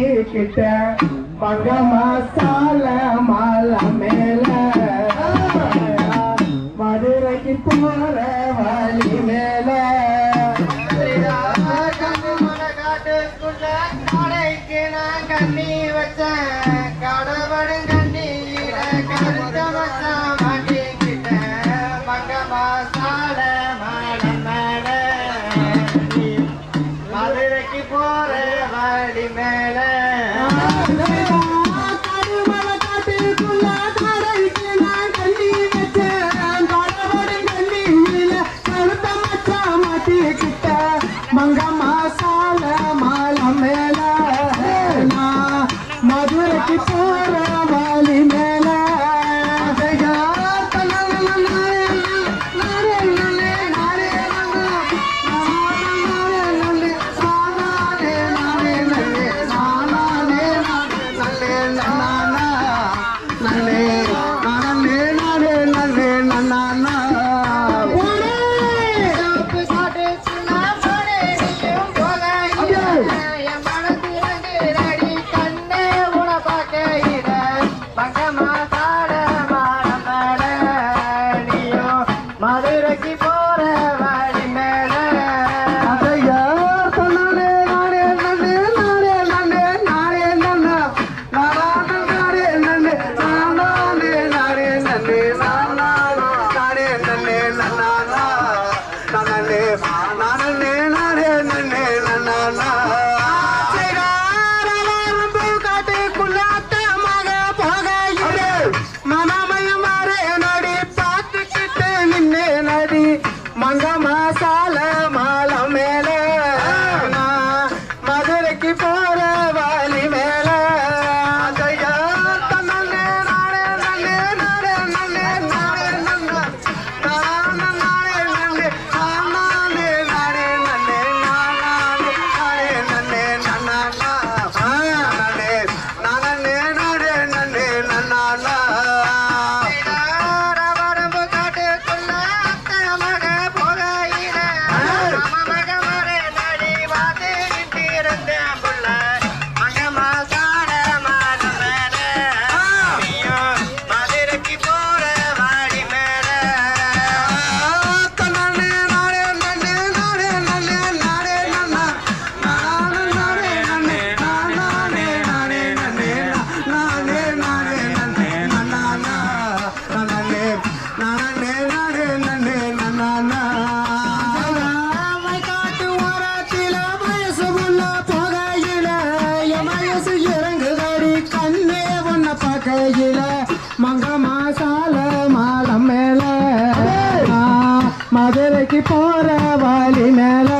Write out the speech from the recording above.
மாட்டிக்கிட்ட மகமா சால மால மேல மதுரைக்கு போற வழி மேல கடைக்கு நான் கண்ணி வச்சேன் கடவுடன் கண்ணியில கருத்த வச்சா மாட்டிக்கிட்டேன் மகமா சால மாட மேல manga masala அழகில மங்க மாசால மாலம் மேல. மதுரைக்கு போற வாலி மேல.